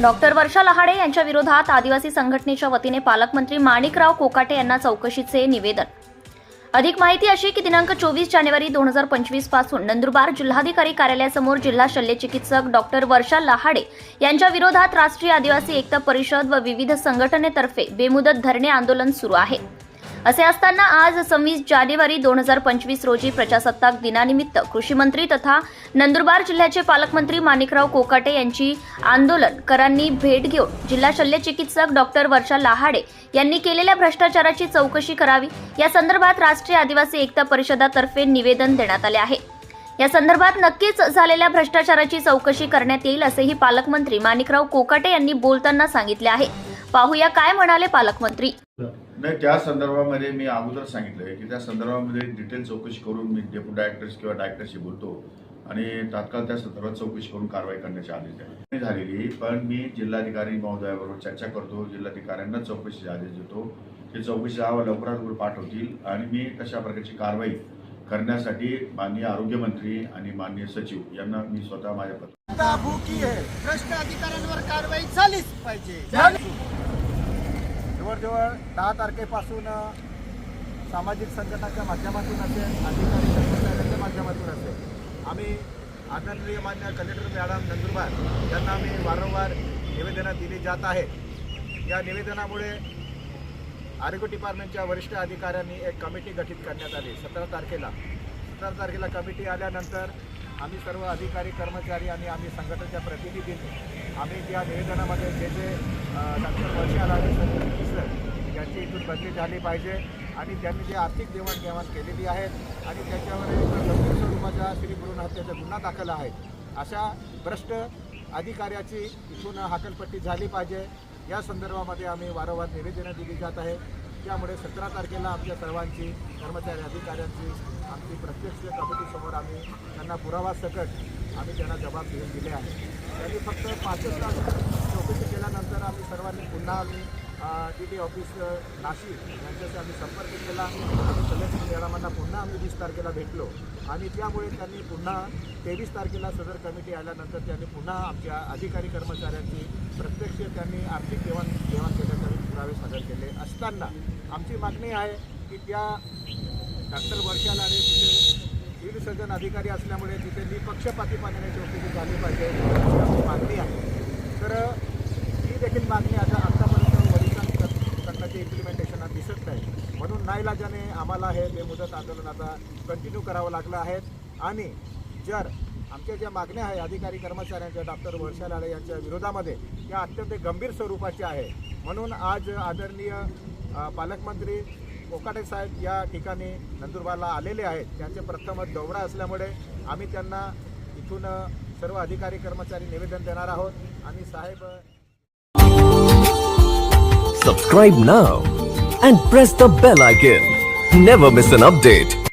Doctor वर्षा लहाडे यांच्या विरोधात आदिवासी संघटनेच्या वतीने पालकमंत्री माणिकराव कोकाटे यांना चौकशीचे निवेदन. अधिक माहिती अशी की दिनांक चोवीस जानेवारी दोन हजार पंचवीसपासून नंदुरबार जिल्हाधिकारी कार्यालयासमोर जिल्हा शल्यचिकित्सक डॉक्टर वर्षा लहाडे यांच्या विरोधात राष्ट्रीय आदिवासी एकता परिषद व विविध संघटनेतर्फे बेमुदत धरणे आंदोलन सुरू आहे. असे असताना आज सव्वीस जानेवारी दोन हजार पंचवीस रोजी प्रजासत्ताक दिनानिमित्त कृषी मंत्री तथा नंदुरबार जिल्ह्याचे पालकमंत्री माणिकराव कोकाटे यांची आंदोलनकरांनी भेट घेऊन जिल्हा शल्यचिकित्सक डॉक्टर वर्षा लहाडे यांनी केलेल्या भ्रष्टाचाराची चौकशी करावी. या संदर्भात राष्ट्रीय आदिवासी एकता परिषदातर्फे निवेदन देण्यात आले आहे. या संदर्भात नक्कीच झालेल्या भ्रष्टाचाराची चौकशी करण्यात येईल असेही पालकमंत्री माणिकराव कोकाटे यांनी बोलताना सांगितले आहे. पाहूया काय म्हणाले पालकमंत्री. नाही त्या संदर्भामध्ये मी अगोदर सांगितलंय की त्या संदर्भामध्ये डिटेल चौकशी करून मी डेप्युटी डायरेक्टर्स किंवा डायरेक्टरशी बोलतो आणि तात्काळ त्या संदर्भात चौकशी करून कारवाई करण्याचे आदेश आहे नाही झालेली पण मी जिल्हाधिकारी महोदयाबरोबर चर्चा करतो जिल्हाधिकाऱ्यांना चौकशीचे आदेश देतो. ते चौकशी अहवाल लवकरात लवकर पाठवतील आणि मी तशा प्रकारची कारवाई करण्यासाठी माननीय आरोग्यमंत्री आणि माननीय सचिव यांना मी स्वतः माझ्या पत्र भूकी आहे. भ्रष्ट अधिकाऱ्यांवर कारवाई झालीच पाहिजे. जवळजवळ दहा तारखेपासून सामाजिक संघटनाच्या माध्यमातून असेल अधिकारी कर्मचाऱ्यांच्या माध्यमातून असेल आम्ही आदरणीय मान्य कलेक्टर मॅडम नंदुरबार यांना आम्ही वारंवार निवेदनं दिली जात आहे या निवेदनामुळे आरोग्य डिपार्टमेंटच्या वरिष्ठ अधिकाऱ्यांनी एक कमिटी गठीत करण्यात आली. सतरा तारखेला. सतरा तारखेला कमिटी आल्यानंतर आम्ही सर्व अधिकारी कर्मचारी आणि आम्ही संघटनेच्या प्रतिनिधींनी आम्ही त्या निवेदनामध्ये जे जे डॉक्टर वर्षाला त्यांची यांची इथून बदली झाली पाहिजे आणि त्यांनी जे आर्थिक देवाणघेवाण केलेली आहे आणि त्याच्यावर एक गंभीर स्वरूपाच्या श्री भ्रूण हत्याचा गुन्हा दाखल आहे अशा भ्रष्ट अधिकाऱ्याची इथून हाकलपट्टी झाली पाहिजे. या संदर्भामध्ये आम्ही वारंवार निवेदनं दिली जात आहे. त्यामुळे सतरा तारखेला आमच्या सर्वांची कर्मचारी अधिकाऱ्यांची आमची प्रत्यक्ष कमिटीसमोर आम्ही त्यांना पुरावा सकट आम्ही त्यांना जबाब देऊन दिले आहे. त्यांनी फक्त पाचच तास चौकशी केल्यानंतर आम्ही सर्वांनी पुन्हा आम्ही डी डी ऑफिस नाशिक यांच्याशी आम्ही संपर्क केला. आणि सदस्य मॅडमांना पुन्हा आम्ही वीस तारखेला भेटलो. आणि त्यामुळे त्यांनी पुन्हा तेवीस तारखेला सदर कमिटी आल्यानंतर त्यांनी पुन्हा आमच्या अधिकारी कर्मचाऱ्यांची प्रत्यक्ष त्यांनी आर्थिक देवाण देवाण केल्याचे पुरावे सादर केले असताना आमची मागणी आहे की त्या डॉक्टर वर्षा लाडे तिथे विसर्जन अधिकारी असल्यामुळे तिथे निपक्षपाती पाण्याची चौकशी झाली पाहिजे मागणी आहे. तर ही देखील मागणी आता आत्तापर्यंत वरिष्ठांकडनं ते इम्प्लिमेंटेशन दिसत नाही. म्हणून नाईलाजाने आम्हाला हे बेमुदत आंदोलन आता कंटिन्यू करावं लागलं आहे. आणि जर आमच्या ज्या मागण्या आहे अधिकारी कर्मचाऱ्यांच्या डॉक्टर वर्षा लाडे यांच्या विरोधामध्ये त्या अत्यंत गंभीर स्वरूपाच्या आहे. म्हणून आज आदरणीय पालकमंत्री कोकाटे साहेब या ठिकाणी नंदुरबारला आलेले आहेत. त्यांचे प्रथमच दौरा असल्यामुळे आम्ही त्यांना इथून सर्व अधिकारी कर्मचारी निवेदन देणार आहोत. आणि साहेब subscribe now and press the bell icon never miss an update.